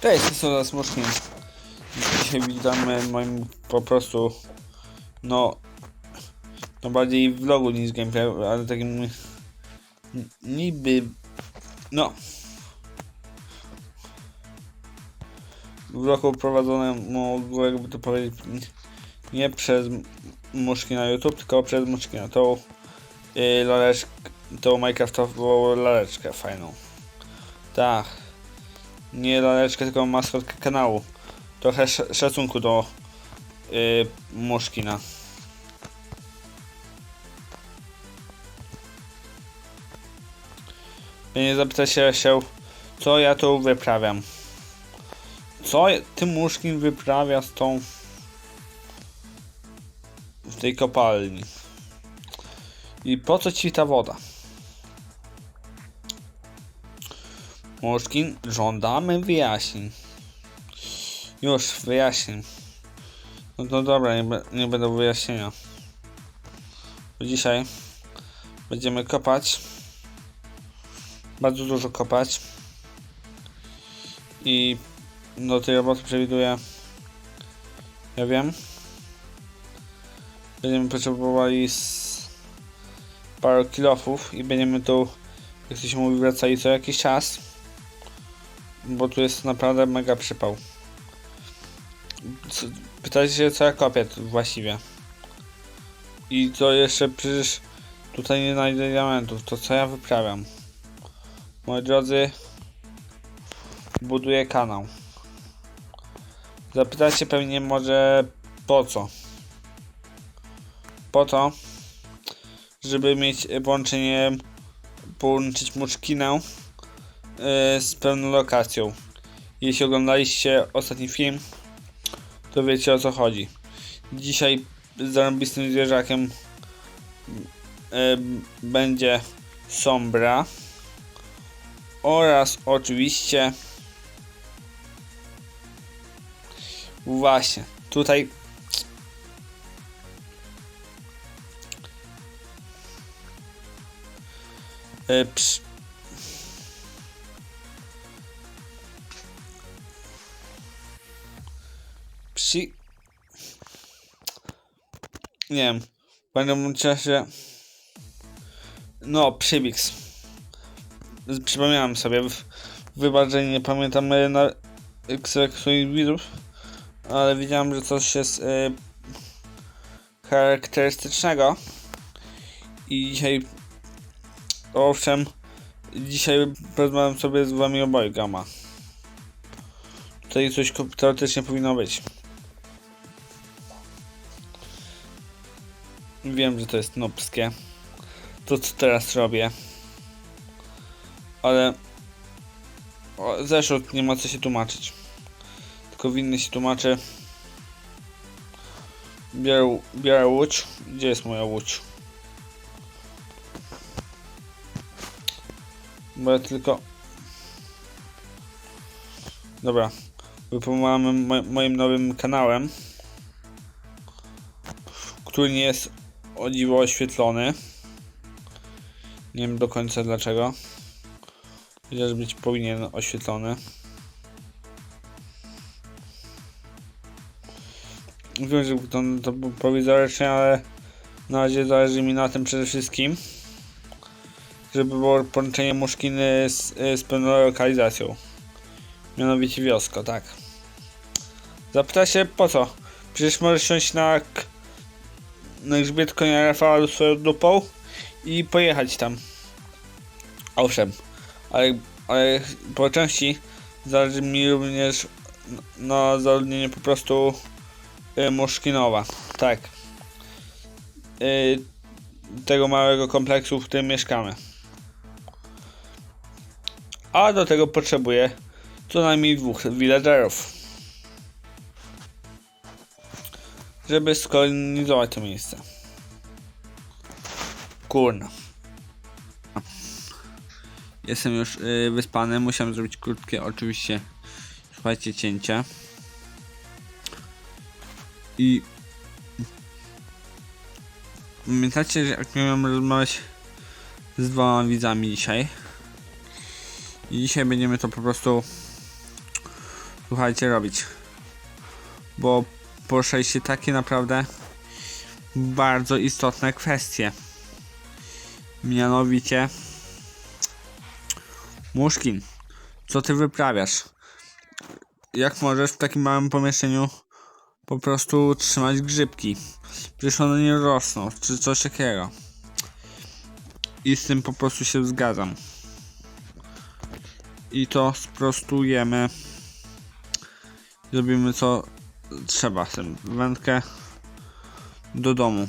Cześć, jestem teraz Muszkin. Dzisiaj witamy moim po prostu no no bardziej vlogu niż gameplay, ale takim niby no vlogu prowadzonym jakby to powiedzieć nie przez muszki na YouTube, tylko przez muszki na tą yy, laleczkę, tą Minecraftową laleczkę fajną. Tak nie laleczkę, tylko maskotkę kanału. Trochę sz szacunku do yy, Muszkina. Nie zapyta się, się, co ja tu wyprawiam. Co ty Muszkin wyprawia z tą w tej kopalni? I po co ci ta woda? Muszkin, żądamy wyjaśnień. Już, wyjaśnień. No to dobra, nie, nie będą wyjaśnienia. Dzisiaj będziemy kopać. Bardzo dużo kopać. I do tej roboty przewiduję. Ja wiem. Będziemy potrzebowali z paru kilofów i będziemy tu, jak to się mówi, wracali co jakiś czas bo tu jest naprawdę mega przypał. Co- się co ja kopię właściwie. I to jeszcze przecież tutaj nie znajdę diamentów, to co ja wyprawiam? Moi drodzy, buduję kanał. Zapytacie pewnie może po co? Po to, żeby mieć połączenie, połączyć muszkinę z pewną lokacją. Jeśli oglądaliście ostatni film, to wiecie o co chodzi. Dzisiaj z zarąbistym zwierzakiem e, będzie Sombra oraz oczywiście właśnie tutaj Nie wiem. Będę musiał się... No, Przybix. Z- Przypomniałem sobie. w- Wybacz, że nie pamiętam e, na swoich widzów. Ale widziałem, że coś jest e, charakterystycznego. I dzisiaj... Owszem, dzisiaj porozmawiam sobie z wami obojgama. Tutaj coś teoretycznie powinno być. Wiem, że to jest nopskie. To co teraz robię. Ale o, nie ma co się tłumaczyć. Tylko winny się tłumaczy. Biorę, biorę łódź. Gdzie jest moja łódź? Bo ja tylko... Dobra. Wypomagamy mo moim nowym kanałem. Który nie jest o dziwo oświetlony. Nie wiem do końca dlaczego. Chociaż być powinien oświetlony. Wiem, że to, to prowizorycznie, ale na razie zależy mi na tym przede wszystkim. Żeby było połączenie muszkiny z, z lokalizacją. Mianowicie wioska, tak. Zapyta się po co? Przecież możesz siąść na grzbiet konia Rafała swoją dupą i pojechać tam. Owszem, ale, ale po części zależy mi również na zaludnieniu po prostu y, Muszkinowa. Tak. Y, tego małego kompleksu, w którym mieszkamy. A do tego potrzebuję co najmniej dwóch villagerów. Żeby skolonizować to miejsce. Kurna. Jestem już y, wyspany, musiałem zrobić krótkie oczywiście słuchajcie cięcie. I pamiętacie, że jak miałem rozmawiać z dwoma widzami dzisiaj? I dzisiaj będziemy to po prostu słuchajcie, robić. Bo poruszaliście takie naprawdę bardzo istotne kwestie. Mianowicie Muszkin, co ty wyprawiasz? Jak możesz w takim małym pomieszczeniu po prostu trzymać grzybki? Przecież one nie rosną, czy coś takiego. I z tym po prostu się zgadzam. I to sprostujemy. Zrobimy co trzeba tym. Wędkę do domu.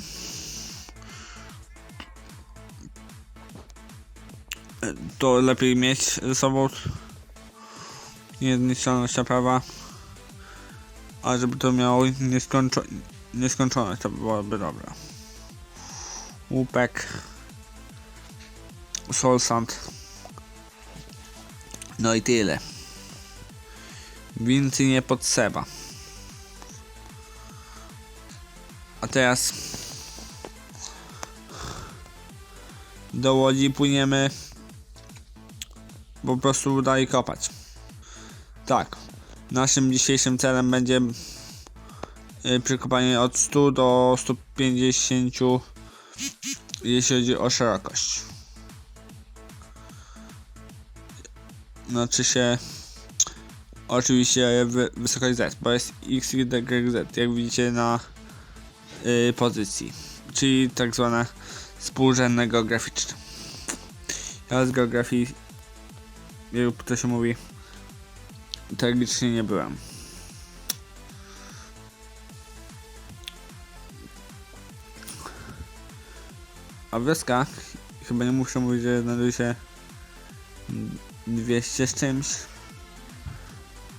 To lepiej mieć ze sobą niejednościalność prawa. A żeby to miało nieskończo nieskończoność, to byłoby dobre. Łupek. Soul Sand. No i tyle. Więcej nie potrzeba. A teraz do łodzi płyniemy po prostu dalej kopać. Tak. Naszym dzisiejszym celem będzie y, przekopanie od 100 do 150 jeśli chodzi o szerokość. Znaczy się oczywiście wy, wysokość Z, bo jest X, Y, Z, jak widzicie na y, pozycji, czyli tak zwane współrzędne geograficzne. Ja z geografii, jak to się mówi, tragicznie nie byłem. A wioska, chyba nie muszę mówić, że znajduje się 200 z czymś.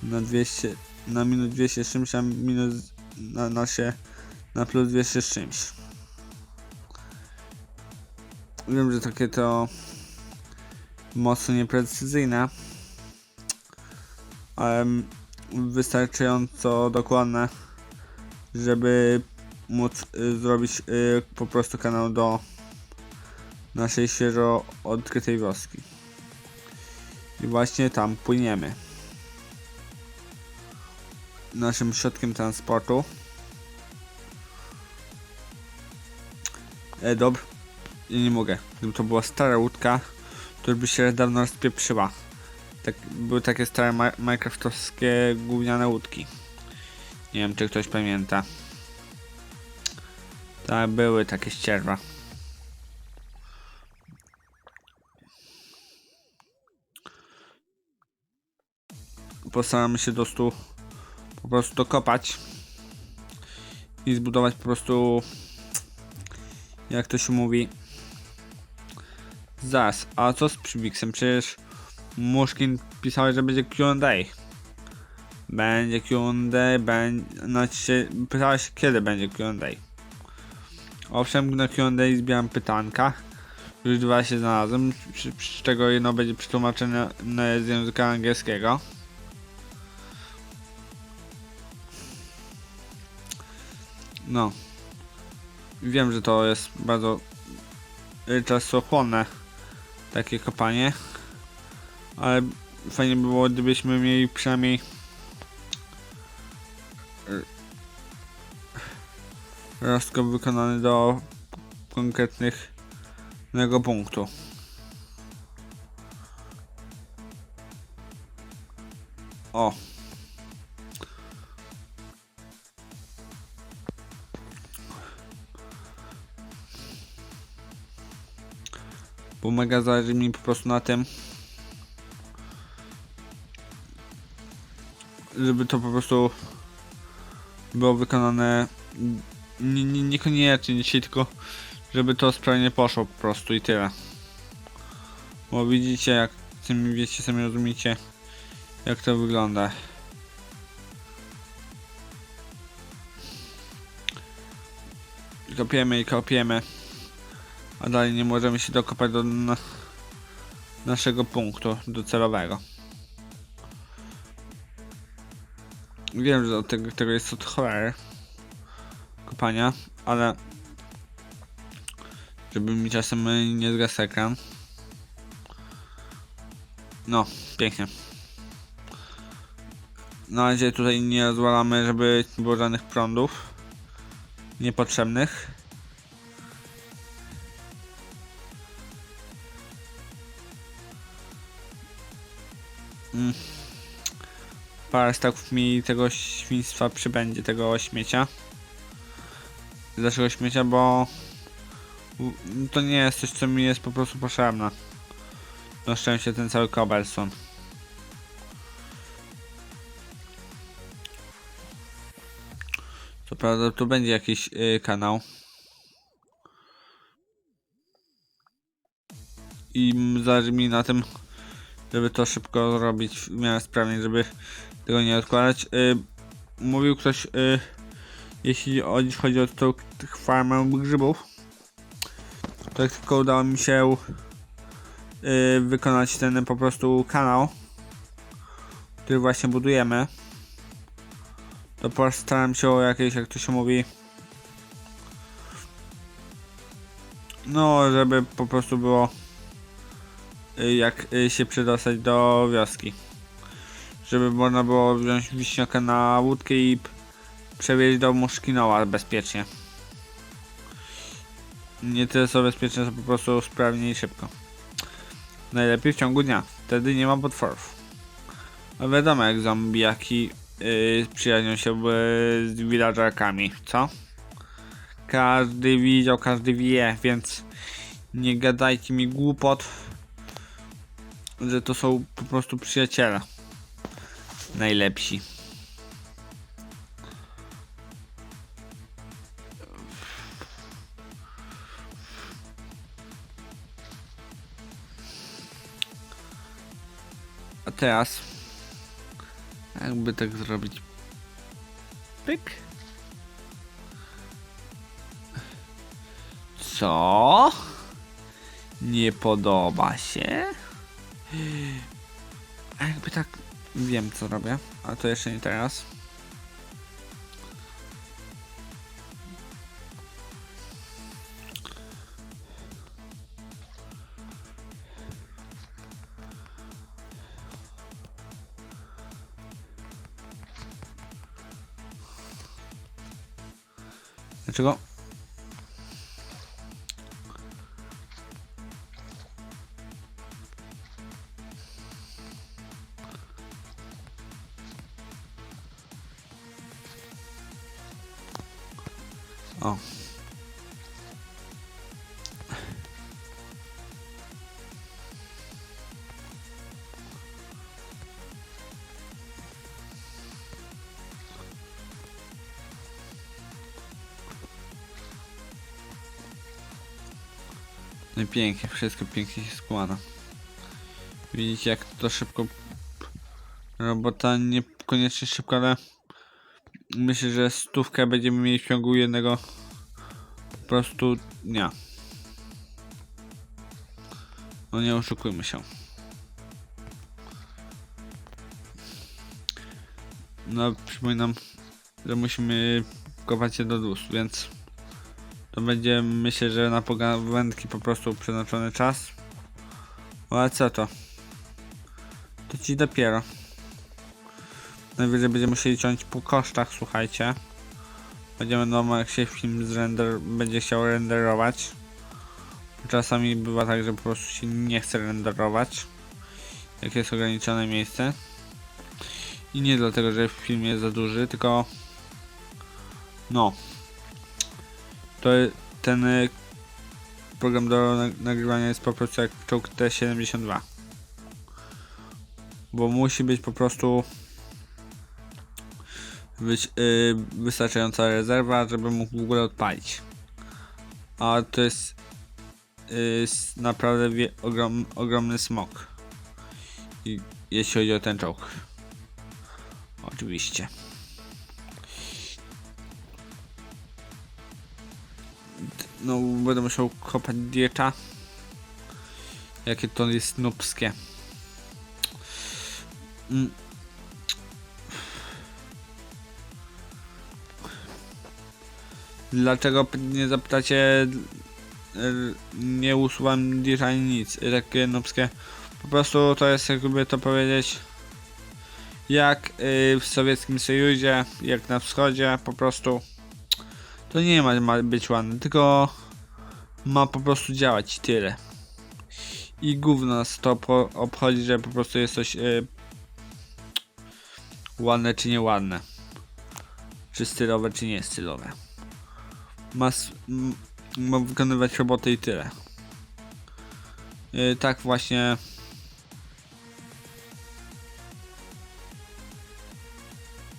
Na 200, na minus 200 z czymś, a minus na nosie na plus 200 z czymś. Wiem, że takie to mocno nieprecyzyjne, ale wystarczająco dokładne, żeby móc y, zrobić y, po prostu kanał do naszej świeżo odkrytej wioski. I właśnie tam płyniemy. Naszym środkiem transportu. E, dobra. Ja nie mogę. Gdyby to była stara łódka, to by się dawno rozpieprzyła. Tak, były takie stare minecraftowskie gówniane łódki. Nie wiem, czy ktoś pamięta. Tak, były takie ścierwa. postaramy się do stu po prostu dokopać i zbudować po prostu jak to się mówi zaraz, a co z Przybixem? Przecież Muszkin pisał, że będzie Q&A będzie Q&A, będzie, się, pytałeś kiedy będzie Q&A owszem, na Q&A zbieram pytanka już dwa się znalazłem, przy czego jedno będzie przetłumaczone z języka angielskiego No. Wiem, że to jest bardzo y, czasochłonne takie kopanie. Ale fajnie by było, gdybyśmy mieli przynajmniej y, rozkop wykonany do konkretnego punktu. O. Bo mega zależy mi po prostu na tym, żeby to po prostu było wykonane nie, nie, niekoniecznie dzisiaj, tylko żeby to sprawnie poszło po prostu i tyle. Bo widzicie, jak sami wiecie, sami rozumiecie, jak to wygląda. Kopiemy i kopiemy. A dalej nie możemy się dokopać do na naszego punktu docelowego. Wiem, że od tego, tego jest od kopania, ale żeby mi czasem nie zgasł ekran. No, pięknie. Na razie tutaj nie rozwalamy, żeby nie było żadnych prądów niepotrzebnych. Mm. Parę staków mi tego świństwa przybędzie, tego śmiecia. Dlaczego śmiecia? Bo to nie jest coś, co mi jest po prostu potrzebne. Na szczęście ten cały cobblestone. Co prawda tu będzie jakiś y, kanał. I zależy mi na tym, żeby to szybko zrobić w miarę sprawnie, żeby tego nie odkładać. Y, mówił ktoś, y, jeśli chodzi o tą farmę grzybów, to tylko udało mi się y, wykonać ten po prostu kanał, który właśnie budujemy, to postaram się o jakieś, jak to się mówi, no, żeby po prostu było jak y, się przedostać do wioski. Żeby można było wziąć wiśniaka na łódkę i przewieźć do Muszkinoła bezpiecznie. Nie tyle co bezpiecznie, co po prostu sprawnie i szybko. Najlepiej w ciągu dnia, wtedy nie ma potworów. A wiadomo jak zombiaki yy, przyjaźnią się z villagerkami, co? Każdy widział, każdy wie, więc nie gadajcie mi głupot, że to są po prostu przyjaciele. Najlepsi. A teraz jakby tak zrobić pyk Co? Nie podoba się? A jakby tak wiem co robię, a to jeszcze nie teraz. Dlaczego? O. No pięknie, wszystko pięknie się składa. Widzicie jak to szybko... Robota niekoniecznie szybko, ale... Myślę, że stówkę będziemy mieli w ciągu jednego... Po prostu dnia. No nie oszukujmy się. No przypominam, że musimy kopać się do 200, więc... To będzie myślę, że na pogawędki po prostu przeznaczony czas. O, ale co to? To ci dopiero. Najwyżej będziemy musieli ciąć po kosztach, słuchajcie. Będziemy no jak się film zrender będzie chciał renderować. Czasami bywa tak, że po prostu się nie chce renderować. Jak jest ograniczone miejsce. I nie dlatego, że film jest za duży, tylko no to ten y, program do nag- nagrywania jest po prostu jak czołg T72 bo musi być po prostu być y, wystarczająca rezerwa, żeby mógł w ogóle odpalić a to jest y, s- naprawdę wie, ogrom, ogromny smok I, jeśli chodzi o ten czołg oczywiście No, będę musiał kopać dieta. Jakie to jest nubskie. Mm. Dlaczego nie zapytacie? y, Nie usuwam ani nic. Takie nubskie. Po prostu to jest jakby to powiedzieć. jak y, w sowieckim Sojuzie, jak na wschodzie, po prostu to nie ma, ma być ładne, tylko ma po prostu działać tyle. I gówno nas to obchodzi, że po prostu jest coś y, ładne czy nieładne. Czy stylowe, czy nie stylowe. Ma, ma wykonywać robotę i tyle. Y, tak właśnie